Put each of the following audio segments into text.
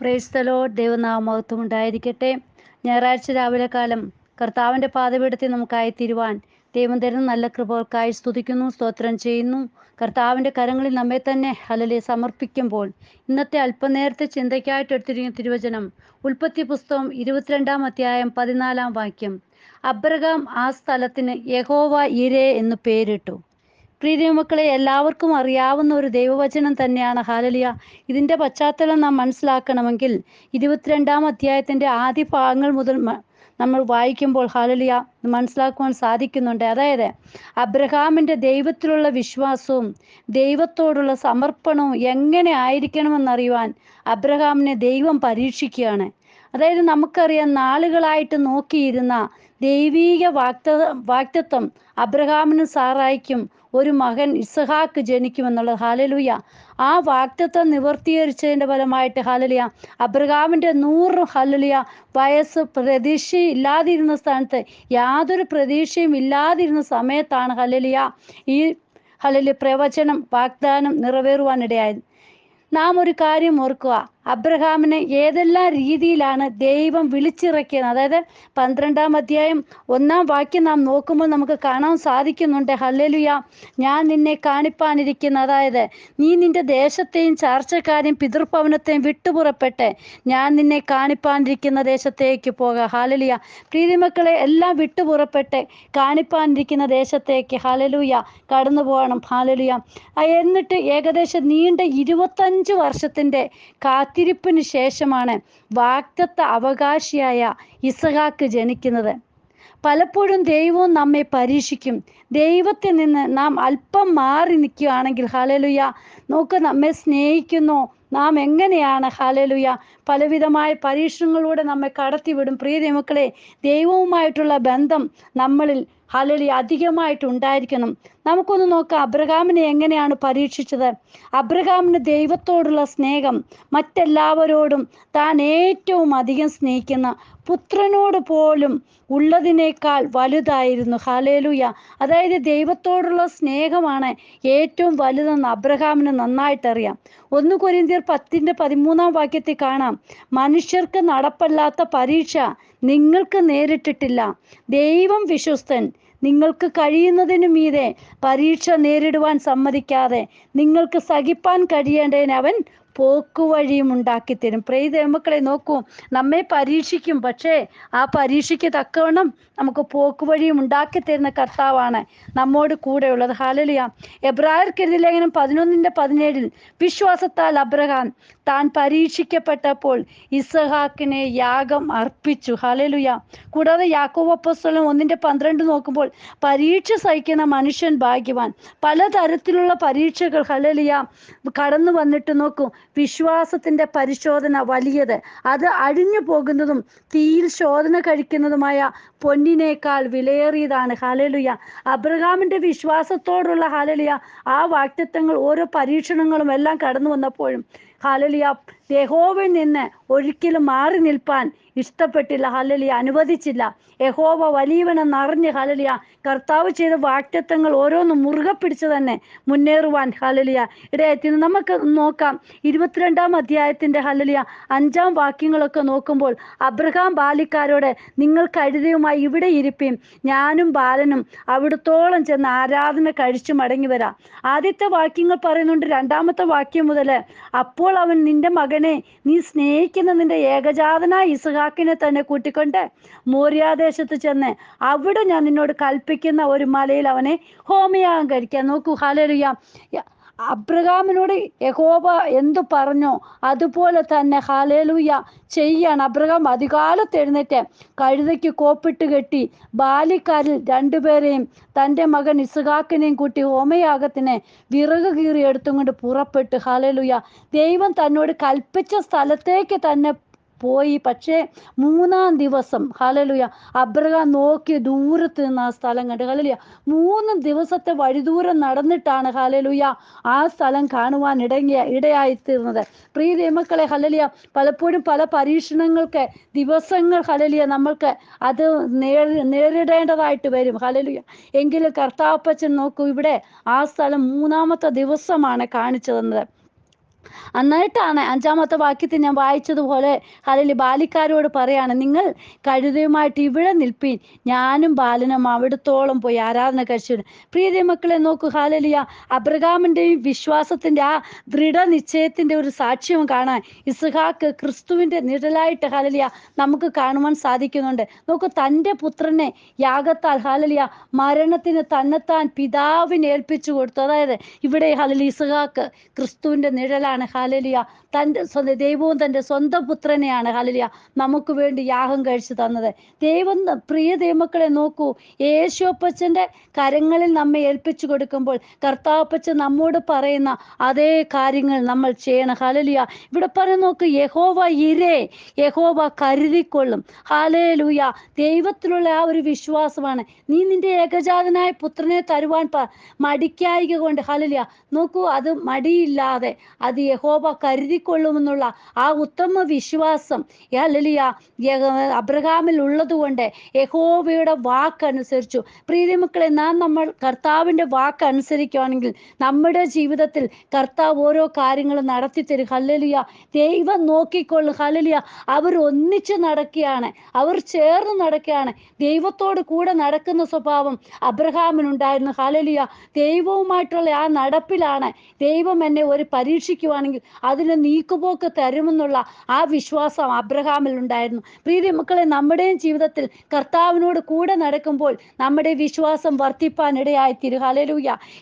പ്രേസ്തലോ ദൈവനാമത്വം ഉണ്ടായിരിക്കട്ടെ. ഞായറാഴ്ച രാവിലെ കാലം കർത്താവിന്റെ പാതപീഠത്തിൽ നമുക്കായി തീരുവാൻ ദൈവം തരുന്ന നല്ല കൃപകൾക്കായി സ്തുതിക്കുന്നു സ്തോത്രം ചെയ്യുന്നു. കർത്താവിന്റെ കരങ്ങളിൽ നമ്മെ തന്നെ അലലെ സമർപ്പിക്കുമ്പോൾ ഇന്നത്തെ അല്പനേരത്തെ ചിന്തയ്ക്കായിട്ട് എടുത്തിരിക്കുന്ന തിരുവചനം ഉൽപ്പത്തി പുസ്തകം ഇരുപത്തിരണ്ടാം അധ്യായം പതിനാലാം വാക്യം. അബ്രഹാം ആ സ്ഥലത്തിന് യഹോവ ഇരേ എന്ന് പേരിട്ടു. പ്രിയ മക്കളെ എല്ലാവർക്കും അറിയാവുന്ന ഒരു ദൈവവചനം തന്നെയാണ്. ഹാലലിയ ഇതിന്റെ പശ്ചാത്തലം നാം മനസ്സിലാക്കണമെങ്കിൽ ഇരുപത്തിരണ്ടാം അധ്യായത്തിന്റെ ആദ്യ ഭാഗങ്ങൾ മുതൽ നമ്മൾ വായിക്കുമ്പോൾ ഹാലലിയ മനസ്സിലാക്കുവാൻ സാധിക്കുന്നുണ്ട്. അതായത് അബ്രഹാമിന്റെ ദൈവത്തിലുള്ള വിശ്വാസവും ദൈവത്തോടുള്ള സമർപ്പണവും എങ്ങനെ ആയിരിക്കണമെന്നറിയുവാൻ അബ്രഹാമിനെ ദൈവം പരീക്ഷിക്കുകയാണ്. അതായത് നമുക്കറിയാം നാളുകളായിട്ട് നോക്കിയിരുന്ന ദൈവീക വാക്ത വാക്തത്വം അബ്രഹാമിനും സാറായിക്കും ഒരു മകൻ ഇസഹാക്ക് ജനിക്കുമെന്നുള്ളത്. ഹാലലുയ ആ വാക്തത്വം നിവർത്തീകരിച്ചതിന്റെ ഫലമായിട്ട് ഹാലലിയ അബ്രഹാമിന്റെ നൂറ് ഹാലലിയ വയസ്സ് പ്രതീക്ഷ ഇല്ലാതിരുന്ന സ്ഥാനത്ത് യാതൊരു പ്രതീക്ഷയും ഇല്ലാതിരുന്ന സമയത്താണ് ഹലലിയ ഈ ഹലലി പ്രവചനം വാഗ്ദാനം നിറവേറുവാനിടയായത്. നാം ഒരു കാര്യം ഓർക്കുക. അബ്രഹാമിനെ ഏതെല്ലാം രീതിയിലാണ് ദൈവം വിളിച്ചിറക്കിയത്? അതായത് പന്ത്രണ്ടാം അധ്യായം ഒന്നാം വാക്യം നാം നോക്കുമ്പോൾ നമുക്ക് കാണാൻ സാധിക്കുന്നുണ്ട്. ഹല്ലലുയ. ഞാൻ നിന്നെ കാണിപ്പാനിരിക്കുന്ന. അതായത് നീ നിന്റെ ദേശത്തെയും ചാർച്ചക്കാരെയും പിതൃഭവനത്തെയും വിട്ടുപുറപ്പെട്ട് ഞാൻ നിന്നെ കാണിപ്പാനിരിക്കുന്ന ദേശത്തേക്ക് പോക. ഹാലലുയ പ്രീതിമക്കളെ എല്ലാം വിട്ടുപുറപ്പെട്ട് കാണിപ്പാനിരിക്കുന്ന ദേശത്തേക്ക് ഹാലലുയ കടന്നു പോകണം. ഹാലലുയ എന്നിട്ട് ഏകദേശം നീണ്ട ഇരുപത്തഞ്ച് വർഷത്തിന്റെ കാത്തിരിപ്പിന് ശേഷമാണ് വാക്തത്വ അവകാശിയായ ഇസഹാക്ക് ജനിക്കുന്നത്. പലപ്പോഴും ദൈവവും നമ്മെ പരീക്ഷിക്കും. ദൈവത്തിൽ നിന്ന് നാം അല്പം മാറി നിൽക്കുകയാണെങ്കിൽ ഹാലലുയ നോക്ക് നമ്മെ സ്നേഹിക്കുന്നു. നാം എങ്ങനെയാണ് ഹാലലുയ പലവിധമായ പരീക്ഷണങ്ങളിലൂടെ നമ്മെ കടത്തിവിടും. പ്രിയ ദൈവമക്കളെ ദൈവവുമായിട്ടുള്ള ബന്ധം നമ്മളിൽ ഹലലി അധികമായിട്ട് ഉണ്ടായിരിക്കണം നമുക്കൊന്ന് നോക്കാം അബ്രഹാമിനെ എങ്ങനെയാണ് പരീക്ഷിച്ചത്? അബ്രഹാമിന് ദൈവത്തോടുള്ള സ്നേഹം മറ്റെല്ലാവരോടും താൻ ഏറ്റവും അധികം സ്നേഹിക്കുന്ന പുത്രനോട് പോലും ഉള്ളതിനേക്കാൾ വലുതായിരുന്നു. ഹലേലുയ അതായത് ദൈവത്തോടുള്ള സ്നേഹമാണ് ഏറ്റവും വലുതെന്ന് അബ്രഹാമിന് നന്നായിട്ടറിയാം. ഒന്ന് കൊരിന്തിയർ പത്തിന്റെ പതിമൂന്നാം വാക്യത്തിൽ കാണാം. മനുഷ്യർക്ക് നടപ്പല്ലാത്ത പരീക്ഷ നിങ്ങൾക്ക് നേരിട്ടിട്ടില്ല. ദൈവം വിശ്വസ്തൻ. നിങ്ങൾക്ക് കഴിയുന്നതിനു മീതെ പരീക്ഷ നേരിടുവാൻ സമ്മതിക്കാതെ നിങ്ങൾക്ക് സഹിപ്പാൻ കഴിയേണ്ടതിന് അവൻ പോക്കുവഴിയും ഉണ്ടാക്കി തരും. മക്കളെ നോക്കൂ. നമ്മെ പരീക്ഷിക്കും. പക്ഷേ ആ പരീക്ഷയ്ക്ക് തക്കവണ്ണം നമുക്ക് പോക്കുവഴിയും ഉണ്ടാക്കി തരുന്ന കർത്താവാണ് നമ്മോട് കൂടെയുള്ളത്. ഹാലലിയ എബ്രായർക്കെതിരെ കരുതിലേഖനം പതിനൊന്നിന്റെ പതിനേഴിൽ വിശ്വാസത്താൽ അബ്രഹാം താൻ പരീക്ഷിക്കപ്പെട്ടപ്പോൾ ഇസഹാക്കിനെ യാഗം അർപ്പിച്ചു. ഹലലുയ കൂടാതെ യാക്കോബ് അപ്പോസ്തലൻ ഒന്നിന്റെ പന്ത്രണ്ട് നോക്കുമ്പോൾ പരീക്ഷ സഹിക്കുന്ന മനുഷ്യൻ ഭാഗ്യവാൻ. പലതരത്തിലുള്ള പരീക്ഷകൾ ഹലലിയ കടന്നു വന്നിട്ട് നോക്കൂ. വിശ്വാസത്തിന്റെ പരിശോധന വലിയത്. അത് അഴിഞ്ഞു പോകുന്നതും തീയിൽ ശോധന കഴിക്കുന്നതുമായ പൊന്നിനേക്കാൾ വിലയേറിയതാണ്. ഹലലുയ അബ്രഹാമിന്റെ വിശ്വാസത്തോടുള്ള ഹലലിയ ആ വാക്തത്വങ്ങൾ ഓരോ പരീക്ഷണങ്ങളും എല്ലാം കടന്നു വന്നപ്പോഴും ഹാലലിയ യഹോവയിൽ നിന്ന് ഒരിക്കലും മാറി നിൽപ്പാൻ ഇഷ്ടപ്പെട്ടില്ല. ഹലലിയ അനുവദിച്ചില്ല. യഹോവ വലിയവനെന്ന് അറിഞ്ഞ് ഹലലിയ കർത്താവ് ചെയ്ത വാക്തത്വങ്ങൾ ഓരോന്നും മുറുകെ പിടിച്ച് തന്നെ മുന്നേറുവാൻ ഹലലിയ ഇടയത്തിന് നമുക്ക് നോക്കാം. ഇരുപത്തിരണ്ടാം അധ്യായത്തിന്റെ ഹലലിയ അഞ്ചാം വാക്യങ്ങളൊക്കെ നോക്കുമ്പോൾ അബ്രഹാം ബാലിക്കാരോട് നിങ്ങൾ കഴുതയുമായി ഇവിടെ ഇരിപ്പീം ഞാനും ബാലനും അവിടത്തോളം ചെന്ന് ആരാധന കഴിച്ചു മടങ്ങി വരാം. ആദ്യത്തെ വാക്യങ്ങൾ പറയുന്നുണ്ട്. രണ്ടാമത്തെ വാക്യം മുതൽ അപ്പോൾ അവൻ നിന്റെ മകനെ നീ സ്നേഹിക്കുന്ന നിന്റെ ഏകജാതനായ ഇസഹാക്കിനെ തന്നെ കൂട്ടിക്കൊണ്ട് മോര്യാദേശത്ത് ചെന്ന് അവിടെ ഞാൻ നിന്നോട് കൽപ്പിക്കുന്ന ഒരു മലയിൽ അവനെ ഹോമിയാകം കഴിക്കാൻ നോക്കൂ ഹാലലുയ അബ്രഹാമിനോട് യഹോബ എന്തു പറഞ്ഞോ അതുപോലെ തന്നെ ഹാലേലൂയ ചെയ്യാണ്. അബ്രഹാം അധികാലത്ത് എഴുന്നേറ്റ് കഴുതയ്ക്ക് കോപ്പിട്ട് കെട്ടി ബാലിക്കാരിൽ രണ്ടുപേരെയും തന്റെ മകൻ ഇസുഖാക്കിനെയും കൂട്ടി ഹോമയാഗത്തിനെ വിറക് കീറി എടുത്തും കൊണ്ട് പുറപ്പെട്ട്. ഹാലേലൂയ ദൈവം തന്നോട് കൽപ്പിച്ച സ്ഥലത്തേക്ക് തന്നെ പോയി. പക്ഷേ മൂന്നാം ദിവസം ഹലലുയ അബ്രഹാം നോക്കി ദൂരത്ത് നിന്ന് ആ സ്ഥലം കണ്ട്. ഹലലുയ മൂന്ന് ദിവസത്തെ വഴിദൂരം നടന്നിട്ടാണ് ഹലലുയ ആ സ്ഥലം കാണുവാൻ ഇടങ്ങിയ ഇടയായിത്തീർന്നത്. പ്രീതി ദൈവമക്കളെ ഹലലിയ പലപ്പോഴും പല പരീക്ഷണങ്ങൾക്ക് ദിവസങ്ങൾ ഹലലിയ നമ്മൾക്ക് അത് നേരി നേരിടേണ്ടതായിട്ട് വരും. ഹലലുയ എങ്കിലും കർത്താപ്പച്ചൻ നോക്കൂ ഇവിടെ ആ സ്ഥലം മൂന്നാമത്തെ ദിവസമാണ് കാണിച്ചു തന്നത്. എന്നിട്ടാണ് അഞ്ചാമത്തെ വാക്യത്തിൽ ഞാൻ വായിച്ചതുപോലെ ഹലലി ബാലിക്കാരോട് പറയാണ് നിങ്ങൾ കഴുതയുമായിട്ട് ഇവിടെ നിൽപ്പീൻ. ഞാനും ബാലനും അവിടത്തോളം പോയി ആരാധന കഴിച്ചു പ്രീതി മക്കളെ നോക്കൂ ഹാലലിയ അബ്രഹാമിന്റെയും വിശ്വാസത്തിന്റെ ആ ദൃഢനിശ്ചയത്തിന്റെ ഒരു സാക്ഷ്യം കാണാൻ ഇസ്ഹാക്ക് ക്രിസ്തുവിന്റെ നിഴലായിട്ട് ഹാലലിയ നമുക്ക് കാണുവാൻ സാധിക്കുന്നുണ്ട്. നോക്കൂ തന്റെ പുത്രനെ യാഗത്താൽ ഹാലലിയ മരണത്തിന് തന്നെത്താൻ പിതാവിനെ ഏൽപ്പിച്ചു കൊടുത്തു. അതായത് ഇവിടെ ഹാലലി ഇസ്ഹാക്ക് ക്രിസ്തുവിന്റെ നിഴലാണ്. ഹാലലിയ തന്റെ സ്വന്തം ദൈവവും തന്റെ സ്വന്തം പുത്രനെയാണ്. ഹാലലിയ നമുക്ക് വേണ്ടി യാഗം കഴിച്ചു തന്നത്. ദൈവം പ്രിയ ദൈവമക്കളെ നോക്കൂ. യേശുപ്പച്ചന്റെ കരങ്ങളിൽ നമ്മെ ഏൽപ്പിച്ചു കൊടുക്കുമ്പോൾ കർത്താവപ്പച്ചൻ നമ്മോട് പറയുന്ന അതേ കാര്യങ്ങൾ നമ്മൾ ചെയ്യണം. ഹാലലിയ ഇവിടെ പറഞ്ഞു നോക്ക്. യഹോവ ഇരേ. യഹോവ കരുതിക്കൊള്ളും. ഹാലലുയ ദൈവത്തിലുള്ള ആ ഒരു വിശ്വാസമാണ്. നീ നിന്റെ ഏകജാതനായ പുത്രനെ തരുവാൻ മടിക്കായിക കൊണ്ട്. ഹാലലിയ നോക്കൂ അത് മടിയില്ലാതെ അത് യഹോവ കരുതിക്കൊള്ളുമെന്നുള്ള ആ ഉത്തമ വിശ്വാസം. അല്ലലിയ അബ്രഹാമിൽ ഉള്ളതുകൊണ്ട് യഹോവയുടെ വാക്കനുസരിച്ചു പ്രീതിമക്കളെ നാം നമ്മൾ കർത്താവിന്റെ വാക്ക് അനുസരിക്കുകയാണെങ്കിൽ നമ്മുടെ ജീവിതത്തിൽ കർത്താവ് ഓരോ കാര്യങ്ങളും നടത്തി തരും ഹല്ലലിയ. ദൈവം നോക്കിക്കൊള്ളും. ഹല്ലലിയ. അവർ ഒന്നിച്ച് നടക്കുകയാണ്. അവർ ചേർന്ന് നടക്കുകയാണ്. ദൈവത്തോട് കൂടെ നടക്കുന്ന സ്വഭാവം അബ്രഹാമിനുണ്ടായിരുന്നു. ഹലലിയ ദൈവവുമായിട്ടുള്ള ആ നടപ്പിലാണ് ദൈവം എന്നെ ഒരു പരീക്ഷിക്കുവാണെങ്കിൽ അതിന് നീക്കുപോക്ക് തരുമെന്നുള്ള ആ വിശ്വാസം അബ്രഹാമിൽ ഉണ്ടായിരുന്നു. പ്രീതി മക്കളെ നമ്മുടെയും ജീവിതത്തിൽ കർത്താവിനോട് കൂടെ നടക്കുമ്പോൾ നമ്മുടെ വിശ്വാസം വർദ്ധിപ്പാൻ ഇടയായി തീരും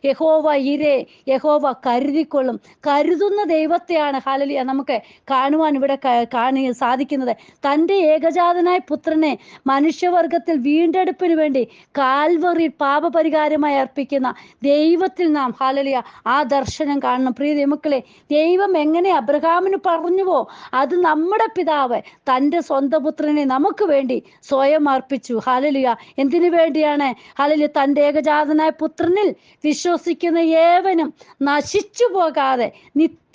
യഹോവ ഇരേ യഹോവ കരുതിക്കൊള്ളും. കരുതുന്ന ദൈവത്തെയാണ് ഹലലിയ നമുക്ക് കാണുവാൻ ഇവിടെ കാണി സാധിക്കുന്നത്. തന്റെ ഏകജാതനായ പുത്രനെ മനുഷ്യവർഗത്തിൽ വീണ്ടെടുപ്പിന് വേണ്ടി കാൽവറി പാപപരിഹാരമായി അർപ്പിക്കുന്ന ദൈവത്തിൽ നാം ഹാലലിയ ആ ദർശനം കാണണം. പ്രീതി ദൈവമക്കളെ ദൈവം എങ്ങനെ അബ്രഹാമിന് പറഞ്ഞുവോ അത് നമ്മുടെ പിതാവ് തന്റെ സ്വന്തം പുത്രനെ നമുക്ക് വേണ്ടി സ്വയം അർപ്പിച്ചു. ഹാലലിയ എന്തിനു വേണ്ടിയാണ്? ഹാലലിയ തന്റെ ഏകജാതനായ പുത്രനിൽ വിശ്വസിക്കുന്ന ഏവനും നശിച്ചു പോകാതെ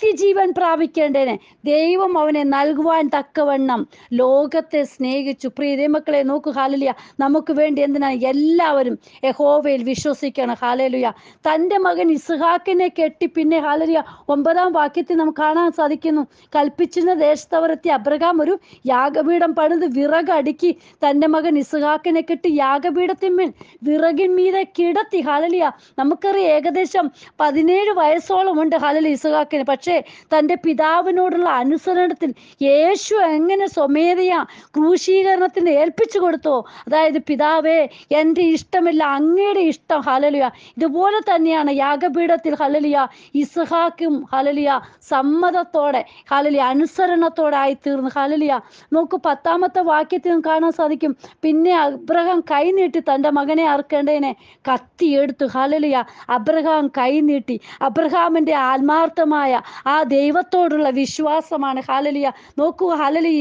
നിത്യജീവൻ പ്രാപിക്കേണ്ടതിന് ദൈവം അവനെ നൽകുവാൻ തക്കവണ്ണം ലോകത്തെ സ്നേഹിച്ചു. പ്രിയ ദൈവമക്കളെ നോക്കൂ ഹാലലിയ. നമുക്ക് വേണ്ടി എന്തിനാണ് എല്ലാവരും യഹോവയിൽ വിശ്വസിക്കണം? ഹാലലുയ. തന്റെ മകൻ ഇസ്ഹാക്കിനെ കെട്ടി പിന്നെ ഹാലലിയ ഒമ്പതാം വാക്യത്തിൽ നമുക്ക് കാണാൻ സാധിക്കുന്നു. കൽപ്പിച്ചിരുന്ന ദേശത്തവരെത്തി അബ്രഹാം ഒരു യാഗപീഠം പണിത് വിറകടുക്കി തന്റെ മകൻ ഇസ്ഹാക്കിനെ കെട്ടി യാഗപീഠത്തിന്മേൽ വിറകിന്മീതെ കിടത്തി. ഹാലലിയ. നമുക്കറിയാം ഏകദേശം പതിനേഴ് വയസ്സോളം ഉണ്ട് ഹാലലി ഇസ്ഹാക്കിന്. പക്ഷേ തന്റെ പിതാവിനോടുള്ള അനുസരണത്തിൽ യേശു എങ്ങനെ സ്വമേധയാ ക്രൂശീകരണത്തിന് ഏൽപ്പിച്ചു കൊടുത്തോ? അതായത് പിതാവേ എന്റെ ഇഷ്ടമില്ല അങ്ങയുടെ ഇഷ്ടം. ഹലലിയ ഇതുപോലെ തന്നെയാണ് യാഗപീഠത്തിൽ ഹലലിയ ഇസ്ഹാക്കും ഹലലിയ സമ്മതത്തോടെ ഹലലിയ അനുസരണത്തോടെ ആയി തീർന്നു. ഹലലിയ നോക്കൂ പത്താമത്തെ വാക്യത്തിൽ നമുക്ക് കാണാൻ സാധിക്കും. പിന്നെ അബ്രഹാം കൈനീട്ടി തന്റെ മകനെ അറുക്കേണ്ടതിനെ കത്തിയെടുത്തു. ഹലലിയ അബ്രഹാം കൈനീട്ടി അബ്രഹാമിന്റെ ആത്മാർത്ഥമായ ആ ദൈവത്തോടുള്ള വിശ്വാസമാണ്. ഹാലലിയ നോക്കൂ ഹലലി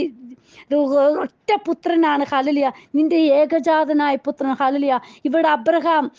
ഒറ്റ പുത്രനാണ് ഹലലിയ നിന്റെ ഏകജാതനായ പുത്രൻ ഹലലിയ ഇവിടെ അബ്രഹാം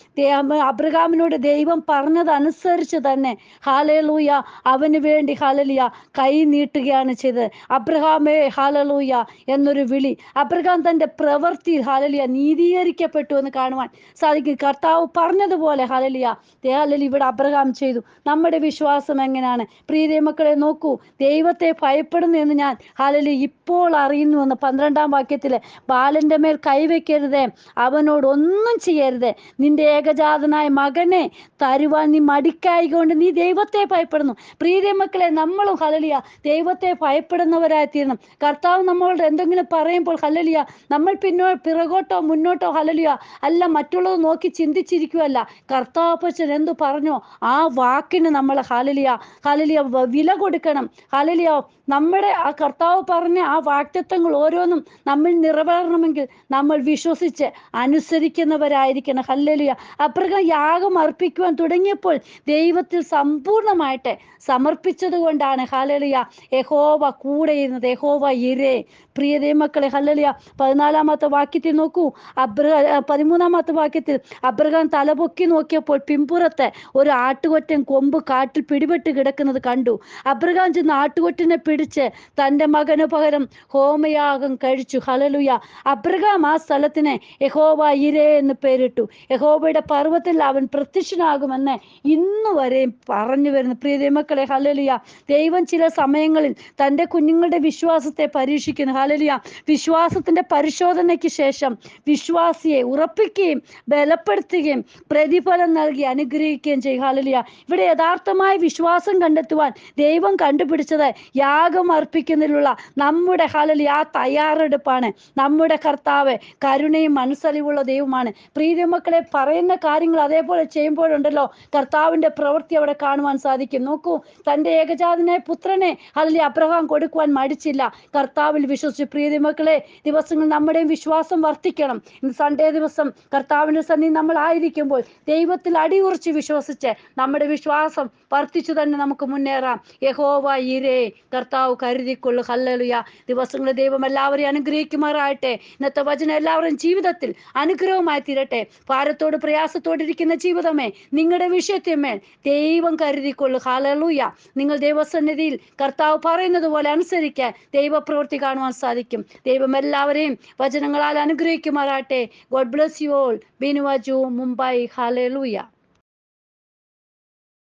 അബ്രഹാമിനോട് ദൈവം പറഞ്ഞതനുസരിച്ച് തന്നെ ഹാലലൂയ അവന് വേണ്ടി ഹലലിയ കൈ നീട്ടുകയാണ് ചെയ്തത്. അബ്രഹാമേ ഹാലലൂയ എന്നൊരു വിളി. അബ്രഹാം തന്റെ പ്രവൃത്തി ഹാലലിയ നീതീകരിക്കപ്പെട്ടു എന്ന് കാണുവാൻ സാധിക്കും. കർത്താവ് പറഞ്ഞതുപോലെ ഹലലിയ ഹാലലി ഇവിടെ അബ്രഹാം ചെയ്തു. നമ്മുടെ വിശ്വാസം എങ്ങനെയാണ് പ്രീതി മക്കളെ നോക്കൂ. ദൈവത്തെ ഭയപ്പെടുന്നു എന്ന് ഞാൻ ഹാലലി ഇപ്പോൾ അറിയുന്നു എന്ന് പന്ത്രണ്ടാം വാക്യത്തിൽ ബാലന്റെ മേൽ കൈവയ്ക്കരുതേ അവനോട് ഒന്നും ചെയ്യരുത്. നിന്റെ ഏകജാതനായ മകനെ തരുവാൻ നീ മടിക്കായി കൊണ്ട് നീ ദൈവത്തെ ഭയപ്പെടുന്നു. പ്രീതി മക്കളെ നമ്മളും ഹലലിയ ദൈവത്തെ ഭയപ്പെടുന്നവരായി തീരണം. കർത്താവ് നമ്മളോട് എന്തെങ്കിലും പറയുമ്പോൾ ഹലലിയ നമ്മൾ പിന്നോ പിറകോട്ടോ മുന്നോട്ടോ ഹലലിയ അല്ല മറ്റുള്ളത് നോക്കി ചിന്തിച്ചിരിക്കുവല്ല കർത്താപ്പച്ചൻ എന്തു പറഞ്ഞോ ആ വാക്കിന് നമ്മൾ ഹലലിയ ഹലലിയ വില കൊടുക്കണം. ഹലലിയ നമ്മുടെ ആ കർത്താവ് പറഞ്ഞ ആ വാക്തത്വങ്ങൾ ഓരോന്നും നമ്മൾ നിറവേറണമെങ്കിൽ നമ്മൾ വിശ്വസിച്ച് അനുസരിക്കുന്നവരായിരിക്കണം. ഹല്ലലിയ. അപ്രകാരം യാഗം അർപ്പിക്കുവാൻ തുടങ്ങിയപ്പോൾ ദൈവത്തിൽ സമ്പൂർണമായിട്ട് സമർപ്പിച്ചത് കൊണ്ടാണ് ഹലലിയ യഹോവ കൂടെ ഇരുന്നത്. യഹോവ ഇരേ. പ്രിയ ദൈവമക്കളെ ഹല്ലലിയ. പതിനാലാമത്തെ വാക്യത്തിൽ നോക്കൂ. അബ്ര പതിമൂന്നാമത്തെ വാക്യത്തിൽ അബ്രഹാം തലപൊക്കി നോക്കിയപ്പോൾ പിമ്പുറത്ത് ഒരു ആട്ടുകൊറ്റൻ കൊമ്പ് കാട്ടിൽ പിടിപെട്ട് കിടക്കുന്നത് കണ്ടു. അബ്രഹാം ചെന്ന് ആട്ടുകൊറ്റനെ പിടിച്ച് തന്റെ മകന് പകരം ഹോ ഹോമയാഗം കഴിച്ചു. ഹലലുയ അബ്രഹാം ആ സ്ഥലത്തിന് യഹോവ ഇരേ എന്ന് പേരിട്ടു. യഹോബയുടെ പർവത്തിൽ അവൻ പ്രത്യക്ഷനാകുമെന്ന് ഇന്നു വരെയും പറഞ്ഞു വരുന്നു. പ്രിയ മക്കളെ ഹലലുയ ദൈവം ചില സമയങ്ങളിൽ തന്റെ കുഞ്ഞുങ്ങളുടെ വിശ്വാസത്തെ പരീക്ഷിക്കുന്നു. ഹലലുയ വിശ്വാസത്തിന്റെ പരിശോധനയ്ക്ക് ശേഷം വിശ്വാസിയെ ഉറപ്പിക്കുകയും ബലപ്പെടുത്തുകയും പ്രതിഫലം നൽകി അനുഗ്രഹിക്കുകയും ചെയ്യും. ഹലലിയ ഇവിടെ യഥാർത്ഥമായ വിശ്വാസം കണ്ടെത്തുവാൻ ദൈവം കണ്ടുപിടിച്ചത് യാഗം അർപ്പിക്കുന്നതിലുള്ള നമ്മുടെ ഹലലി ആ തയ്യാറെടുപ്പാണ്. നമ്മുടെ കർത്താവ് കരുണയും മനസ്സലിവുള്ള ദൈവമാണ്. പ്രീതി മക്കളെ പറയുന്ന കാര്യങ്ങൾ അതേപോലെ ചെയ്യുമ്പോഴുണ്ടല്ലോ. കർത്താവിന്റെ പ്രവൃത്തി അവിടെ കാണുവാൻ സാധിക്കും. നോക്കൂ തന്റെ ഏകജാതനെ പുത്രനെ അതിൽ അബ്രഹാം കൊടുക്കുവാൻ മടിച്ചില്ല. കർത്താവിൽ വിശ്വസിച്ച് പ്രീതി മക്കളെ ദിവസങ്ങൾ നമ്മുടെയും വിശ്വാസം വർദ്ധിക്കണം. ഇന്ന് സൺഡേ ദിവസം കർത്താവിന്റെ സന്നി നമ്മൾ ആയിരിക്കുമ്പോൾ ദൈവത്തിൽ അടിയുറച്ച് വിശ്വസിച്ച് നമ്മുടെ വിശ്വാസം വർദ്ധിച്ചു തന്നെ നമുക്ക് മുന്നേറാം. യഹോവ ഇരേ കർത്താവ് കരുതിക്കൊള്ളു. ഹല്ലലുയ. ദിവസങ്ങളിൽ ദൈവം എല്ലാവരെയും അനുഗ്രഹിക്കുമാറാകട്ടെ. ഇന്നത്തെ വചനം എല്ലാവരും ജീവിതത്തിൽ അനുഗ്രഹമായി തീരട്ടെ. ഭാരത്തോട് പ്രയാസത്തോടിരിക്കുന്ന ജീവിതമേ നിങ്ങളുടെ വിഷയത്തിന്മേൽ ദൈവം കരുതിക്കൊള്ളു. ഹാലൂയ നിങ്ങൾ ദൈവസന്നിധിയിൽ കർത്താവ് പറയുന്നത് പോലെ അനുസരിക്കാൻ ദൈവപ്രവൃത്തി കാണുവാൻ സാധിക്കും. ദൈവം എല്ലാവരെയും വചനങ്ങളാൽ അനുഗ്രഹിക്കുമാറാട്ടെ ഗോഡ് ബ്ലസ് യു ഓൾ ബിനുവജു മുംബൈ. ഹലലുയ